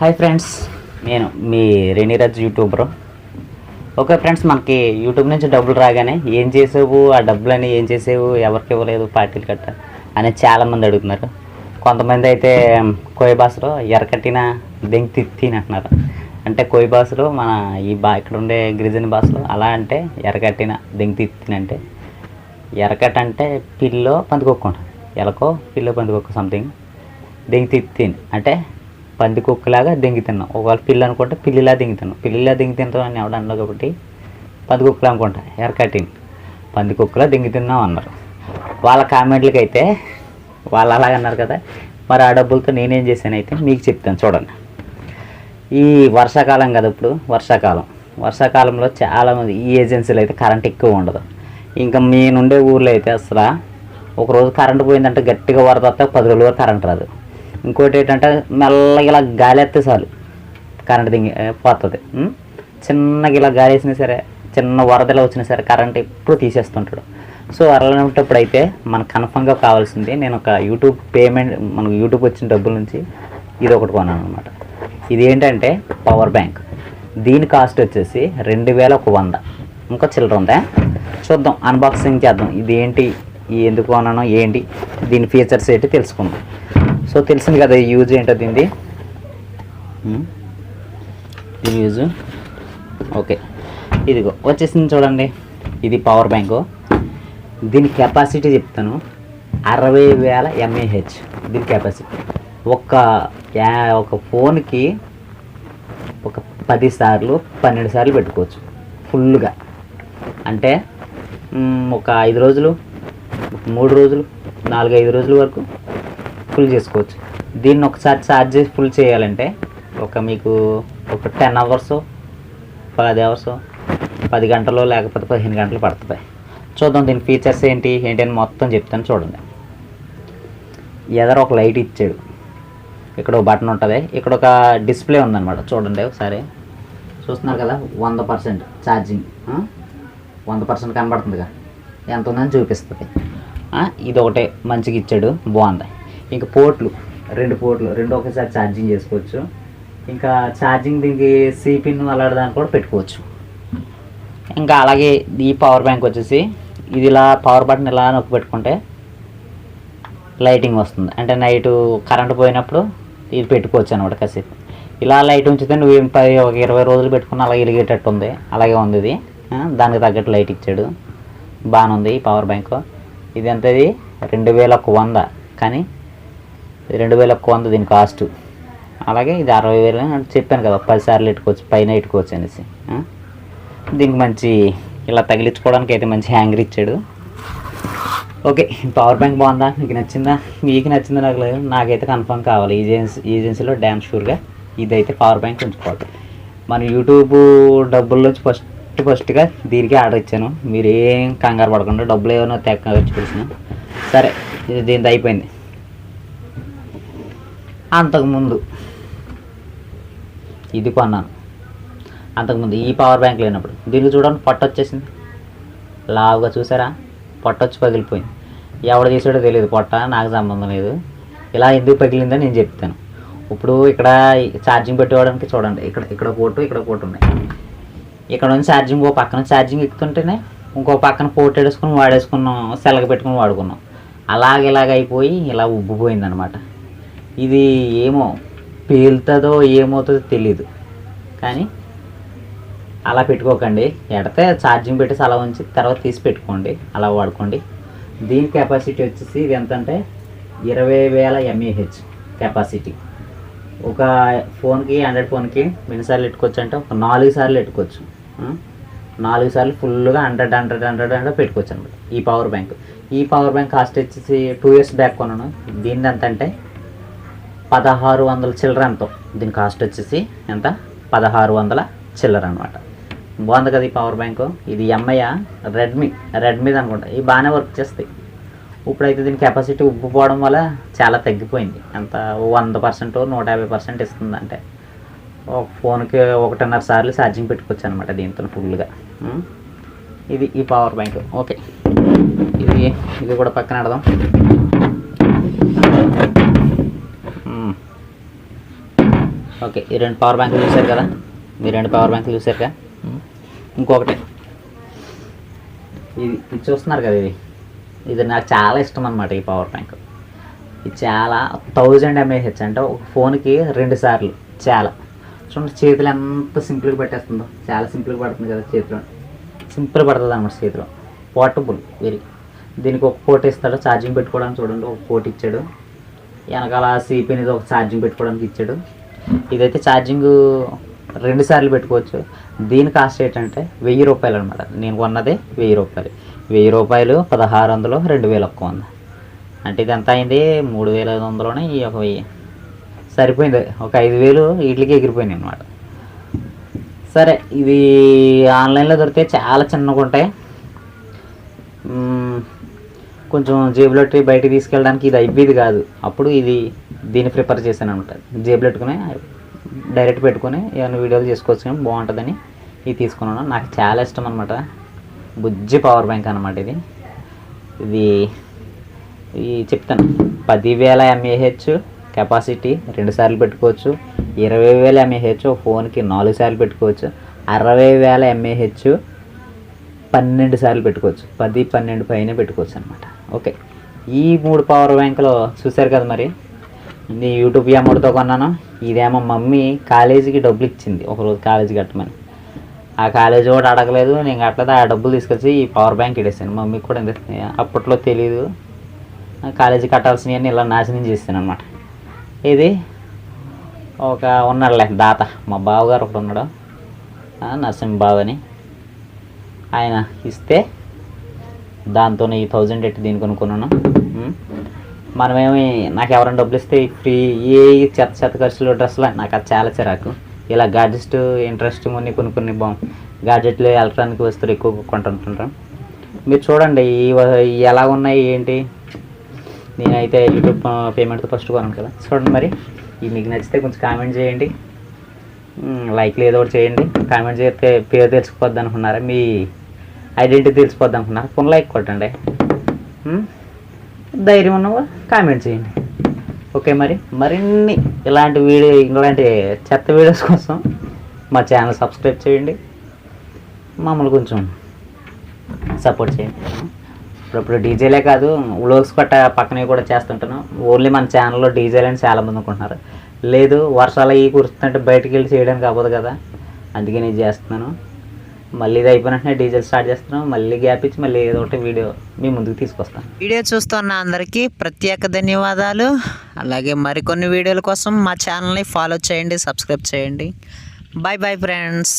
Hi friends నేను మీ Reniraj YouTuber. Okay friends మనకి యూట్యూబ్ నుంచి డబ్బులు రాగానే ఏం చేసావు ఆ డబ్బులని ఏం చేసావు ఎవరికి ఇవ్వలేదు పార్టీలు కట్ట అని చాలామంది అడుగుతున్నారు. కొంతమంది అయితే కోయి భాషలో ఎరకట్టిన దెంగి తిని అంటున్నారు. అంటే కోయి భాషలో మన ఈ బా ఇక్కడ ఉండే గిరిజన భాషలో అలా అంటే ఎరకట్టిన దెంగి తిని అంటే ఎరకట్ అంటే పిల్లో పందికొక్కు ఎలకో పిల్లో పందికొక్కు సంథింగ్ దెంగి తిని అంటే పంది కుక్కలాగా దెంగి తిన్నాం ఒకవేళ పిల్లి అనుకుంటే పిల్లిలా దెంగి తిన్నాం పిల్లిలా దింగి తింటాం అని ఎవడ అన్నారు కాబట్టి పంది కుక్కలు అనుకుంటా ఎరకట్టింగ్ పంది కుక్కలా దింగి తిన్నాం అన్నారు. వాళ్ళ కామెంట్లకి అయితే వాళ్ళు అలాగ అన్నారు కదా మరి ఆ డబ్బులతో నేనేం చేశాను అయితే మీకు చెప్తాను చూడండి. ఈ వర్షాకాలం కదా ఇప్పుడు వర్షాకాలం. వర్షాకాలంలో చాలామంది ఈ ఏజెన్సీలు అయితే కరెంట్ ఎక్కువ ఉండదు. ఇంకా మీ ఊర్లో అయితే అసలు ఒకరోజు కరెంట్ పోయిందంటే గట్టిగా వరద వస్తే పది రోజులుగా కరెంట్ రాదు. ఇంకోటి ఏంటంటే మెల్లగా ఇలా గాలి ఎత్తే చాలు. కరెంట్ దింగి పోతుంది. చిన్నగా ఇలా గాలి వేసినా సరే చిన్న వరదలు వచ్చినా సరే కరెంట్ ఎప్పుడు తీసేస్తుంటాడు. సో అలాంటప్పుడు అయితే మనకు కన్ఫర్మ్గా కావాల్సింది నేను ఒక యూట్యూబ్ పేమెంట్ మనకు యూట్యూబ్ వచ్చిన డబ్బుల నుంచి ఇది ఒకటి కొన్నాను అనమాట ఇది ఏంటంటే పవర్ బ్యాంక్ దీని కాస్ట్ వచ్చేసి రెండు వేల ఒక వంద. ఇంకా చిల్లర ఉందా? చూద్దాం అన్బాక్సింగ్ చేద్దాం. ఇది ఏంటి ఎందుకు కొన్నాను ఏంటి దీని ఫీచర్స్ ఏంటి తెలుసుకుందాం. సో తెలిసింది కదా ఈ యూజ్ ఏంటో దీనిది. దీని యూజ్ ఓకే ఇదిగో వచ్చేసింది చూడండి. ఇది పవర్ బ్యాంకు దీని కెపాసిటీ చెప్తాను. అరవై వేల ఎంఏహెచ్ దీని కెపాసిటీ ఒక ఒక ఫోన్కి ఒక పది సార్లు పన్నెండు సార్లు పెట్టుకోవచ్చు. ఫుల్గా అంటే ఒక ఐదు రోజులు మూడు రోజులు నాలుగు ఐదు రోజుల వరకు ఫుల్ చేసుకోవచ్చు. దీన్ని ఒకసారి ఛార్జ్ చేసి ఫుల్ చేయాలంటే ఒక మీకు ఒక టెన్ అవర్స్ పది అవర్స్ పది గంటలు లేకపోతే పదిహేను గంటలు పడుతుంది. చూద్దాం దీని ఫీచర్స్ ఏంటి ఏంటి అని మొత్తం చెప్తాను చూడండి. ఎదర ఒక లైట్ ఇచ్చాడు. ఇక్కడ ఒక బటన్ ఉంటుంది. ఇక్కడ ఒక డిస్ప్లే ఉందన్నమాట. చూడండి ఒకసారి. చూస్తున్నారు కదా వంద పర్సెంట్ ఛార్జింగ్ వంద పర్సెంట్ కనబడుతుందిగా. ఎంత ఉందని చూపిస్తుంది. ఇది ఒకటే మంచిగా ఇచ్చాడు. బాగుంది. ఇంకా పోర్ట్లు రెండు పోర్ట్లు రెండు ఒకేసారి ఛార్జింగ్ చేసుకోవచ్చు. ఇంకా ఛార్జింగ్ దీనికి సిపిన్ అలాంటి దాన్ని కూడా పెట్టుకోవచ్చు. ఇంకా అలాగే ఈ పవర్ బ్యాంక్ వచ్చేసి ఇది ఇలా పవర్ బటన్ ఇలా నొక్కి పెట్టుకుంటే లైటింగ్ వస్తుంది. అంటే నైట్ కరెంట్ పోయినప్పుడు ఇది పెట్టుకోవచ్చు అనమాట కాసేపు. ఇలా లైట్ ఉంచితే నువ్వు పది ఒక ఇరవై రోజులు పెట్టుకున్న అలాగే వెలిగేటట్టు ఉంది. అలాగే ఉంది ఇది. దానికి తగ్గట్టు లైట్ ఇచ్చాడు. బాగానే ఉంది ఈ పవర్ బ్యాంక్. ఇది ఎంతది? రెండు వేల ఒక వంద. కానీ రెండు వేల ఒక్క వంద దీని కాస్ట్ అలాగే ఇది అరవై వేలు అని చెప్పాను కదా పదిసార్లు ఇట్టుకోవచ్చు పెట్టుకోవచ్చు పైన పెట్టుకోవచ్చు అనేసి. దీనికి మంచి ఇలా తగిలించుకోవడానికి అయితే మంచి హ్యాంగర్ ఇచ్చాడు. ఓకే పవర్ బ్యాంక్ బాగుందా? మీకు నచ్చిందా? మీకు నచ్చిందా నాకు లేదు నాకైతే కన్ఫర్మ్ కావాలి. ఏజెన్సీ ఏజెన్సీలో డ్యామ్ షూర్గా ఇదైతే పవర్ బ్యాంక్ ఉంచుకోవాలి. మన యూట్యూబ్ డబ్బుల్లోంచి ఫస్ట్ ఫస్ట్గా దీనికి ఆర్డర్ ఇచ్చాను. మీరు ఏం కంగారు పడకుండా డబ్బులు ఏమైనా తెక్క వచ్చి పిలిచిన సరే ఇది దీనిది అయిపోయింది. అంతకుముందు. ఇది కొన్నాను. అంతకుముందు ఈ పవర్ బ్యాంక్ లేనప్పుడు. దీనికి చూడండి పొట్ట వచ్చేసింది. లావుగా చూసారా? పొట్ట వచ్చి పగిలిపోయింది. ఎవడ తీసాడో తెలియదు. పొట్ట నాకు సంబంధం లేదు. ఇలా ఎందుకు పగిలిందని నేను చెప్తాను. ఇప్పుడు ఇక్కడ ఛార్జింగ్ పెట్టుకోవడానికి చూడండి. ఇక్కడ ఇక్కడ పోటు ఇక్కడ పోటు ఉన్నాయి. ఇక్కడ నుంచి ఛార్జింగ్ ఓ పక్కన ఛార్జింగ్ ఎక్కుతుంటేనే ఇంకో పక్కన పోటు వేసుకుని వాడేసుకున్నాం సెలగ పెట్టుకుని వాడుకున్నాం. అలాగ ఇలాగ అయిపోయి ఇలా ఉబ్బిపోయింది అనమాట ఇది ఏమో పేలుతుందో ఏమవుతుందో తెలీదు. కానీ అలా పెట్టుకోకండి. ఎడితే ఛార్జింగ్ పెట్టేసి అలా ఉంచి తర్వాత తీసి పెట్టుకోండి. అలా వాడుకోండి. దీని కెపాసిటీ వచ్చేసి ఇది ఎంత అంటే ఇరవై వేల ఎంఏహెచ్ కెపాసిటీ ఒక ఫోన్కి హండ్రెడ్ ఫోన్కి ఎన్నిసార్లు పెట్టుకోవచ్చు అంటే ఒక నాలుగు సార్లు పెట్టుకోవచ్చు. నాలుగు సార్లు ఫుల్గా హండ్రెడ్ హండ్రెడ్ హండ్రెడ్ హండ్రెడ్ పెట్టుకోవచ్చు అనమాట ఈ పవర్ బ్యాంక్ ఈ పవర్ బ్యాంక్ కాస్ట్ వచ్చేసి టూ ఇయర్స్ బ్యాక్ కొన్నాను. దీని ఎంత అంటే పదహారు వందల చిల్లర ఎంతో. దీని కాస్ట్ వచ్చేసి ఎంత? పదహారు వందల చిల్లర అనమాట బాగుంది కదా ఈ పవర్ బ్యాంకు ఇది ఎంఐయా రెడ్మీ రెడ్మీది అనుకుంటా. ఇది బాగానే వర్క్ చేస్తాయి. ఇప్పుడైతే దీని కెపాసిటీ ఉబ్బిపోవడం వల్ల చాలా తగ్గిపోయింది. ఎంత? వంద పర్సెంట్ నూట యాభై పర్సెంట్ ఇస్తుంది అంటే ఒక ఫోన్కి ఒకటిన్నర సార్లు ఛార్జింగ్ పెట్టుకోవచ్చు అనమాట దీంతో ఫుల్గా ఇది ఈ పవర్ బ్యాంక్ ఓకే. ఇది ఇది కూడా పక్కన పెడదాం. ఓకే ఈ రెండు పవర్ బ్యాంకులు చూశారు కదా? మీరు రెండు పవర్ బ్యాంకులు చూశారు కదా ఇంకొకటి. ఇది ఇది చూస్తున్నారు కదా ఇది? ఇది నాకు చాలా ఇష్టం అనమాట ఈ పవర్ బ్యాంక్ ఇది చాలా థౌజండ్ ఎంఏహెచ్ అంటే ఒక ఫోన్కి రెండు సార్లు చాలా. చూడండి చేతులు ఎంత సింపుల్గా పెట్టేస్తుందో. చాలా సింపుల్గా పడుతుంది కదా చేతిలో. సింపుల్ పడుతుంది అనమాట చేతిలో. పోర్టబుల్ వెరీ దీనికి ఒక పోటీ ఇస్తాడు ఛార్జింగ్ పెట్టుకోవడానికి చూడండి ఒక పోటీ ఇచ్చాడు. వెనకాల సిపి అనేది ఒక ఛార్జింగ్ పెట్టుకోవడానికి ఇచ్చాడు. ఇదైతే ఛార్జింగ్ రెండు సార్లు పెట్టుకోవచ్చు. దీని కాస్ట్ ఏంటంటే వెయ్యి రూపాయలు అనమాట నేను కొన్నది వెయ్యి రూపాయలు. వెయ్యి రూపాయలు పదహారు వందలు రెండు వేలు ఒక్క వంద. అంటే ఇది ఎంత అయింది? మూడు వేల ఐదు వందలోనే ఈ ఒక వెయ్యి. సరిపోయింది. ఒక ఐదు వేలు వీటికి ఎగిరిపోయింది అనమాట సరే ఇది ఆన్లైన్లో దొరికితే చాలా చిన్నగా ఉంటాయి కొంచెం జేబులో పెట్టి తీసుకెళ్ళడానికి ఇది అయిపోయేది కాదు. అప్పుడు ఇది దీన్ని ప్రిపేర్ చేశాను అనమాట జేబులో పెట్టుకుని డైరెక్ట్ పెట్టుకుని ఏమైనా వీడియోలు చేసుకోవచ్చు బాగుంటుందని ఇది తీసుకున్నాను. నాకు చాలా ఇష్టం అనమాట బుజ్జి పవర్ బ్యాంక్ అనమాట ఇది. ఇది ఇది చెప్తాను. పదివేల ఎంఏహెచ్ కెపాసిటీ రెండు సార్లు పెట్టుకోవచ్చు. ఇరవై వేల ఎంఏహెచ్ ఫోన్కి నాలుగు సార్లు పెట్టుకోవచ్చు. అరవై వేల ఎంఏహెచ్ పన్నెండు సార్లు పెట్టుకోవచ్చు. పది పన్నెండు పైన పెట్టుకోవచ్చు అనమాట ఓకే. ఈ మూడు పవర్ బ్యాంకులు చూశారు కదా మరి? ఇది యూట్యూబ్ అమౌంట్తో కొన్నాను. ఇదేమో మమ్మీ కాలేజీకి డబ్బులు ఇచ్చింది. ఒకరోజు కాలేజీ కట్టమని. ఆ కాలేజీ కూడా అడగలేదు. నేను కట్టలేదు. ఆ డబ్బులు తీసుకొచ్చి ఈ పవర్ బ్యాంక్ ఇడేసాను మమ్మీకి కూడా ఇంత. అప్పట్లో తెలియదు కాలేజీ కట్టాల్సినవన్నీ ఇలా నాశనం చేస్తాను అనమాట ఇది ఒక ఉన్నాడులే దాత. మా బావగారు ఒకడు ఉన్నాడు. నరసింహ బావని ఆయన ఇస్తే దాంతో ఈ థౌజండ్ ఎట్టి దీన్ని కొనుక్కున్నాను. మనమేమి నాకు ఎవరైనా డబ్బులు ఇస్తే ఫ్రీ ఏ చెత్త చెత్త ఖర్చులు డ్రెస్సులు నాకు అది చాలా చిరాకు. ఇలా గాడ్జెట్ ఇంట్రెస్ట్ కొన్ని కొన్ని కొన్ని బాగు గాడ్జెట్లు ఎలక్ట్రానిక్ వస్తువులు ఎక్కువ కొంటుంటుంటాం మీరు చూడండి ఈ ఈ ఎలా ఉన్నాయి ఏంటి? నేనైతే యూట్యూబ్ పేమెంట్తో ఫస్ట్ కొన్నాను కదా. చూడండి మరి. ఇది మీకు నచ్చితే కొంచెం కామెంట్ చేయండి. లైక్లు ఏదో ఒకటి చేయండి. కామెంట్ చేస్తే పేరు తెలిసిపోద్ది అనుకున్నారా? మీ ఐడెంటిటీ తెలిసిపోద్ది అనుకున్నారు ఫోన్ లైక్ కొట్టండి. ధైర్యం ఉన్నవా? కామెంట్ చేయండి. ఓకే మరి? మరిన్ని ఇలాంటి వీడియో ఇలాంటి చెత్త వీడియోస్ కోసం మా ఛానల్ సబ్స్క్రైబ్ చేయండి. మమ్మల్ని కొంచెం సపోర్ట్ చేయండి. ఇప్పుడు డీజేలే కాదు వ్లోగ్స్ గట్ట పక్కనే కూడా చేస్తుంటాను ఓన్లీ మన ఛానల్లో డీజేలు అని చాలామంది అనుకుంటున్నారు. లేదు వర్షాలు అవి కురుస్తుంటే బయటకు వెళ్ళి చేయడానికి అవ్వదు కదా. అందుకే నేను చేస్తున్నాను. మళ్ళీ ఇది అయిపోయినట్టునే డీజిల్ స్టార్ట్ చేస్తున్నాం. మళ్ళీ గ్యాప్ ఇచ్చి మళ్ళీ ఏదో ఒకటి వీడియో మీ ముందుకు తీసుకొస్తాం. వీడియో చూస్తున్న అందరికీ ప్రత్యేక ధన్యవాదాలు. అలాగే మరికొన్ని వీడియోల కోసం మా ఛానల్ని ఫాలో చేయండి సబ్స్క్రైబ్ చేయండి. Bye bye friends.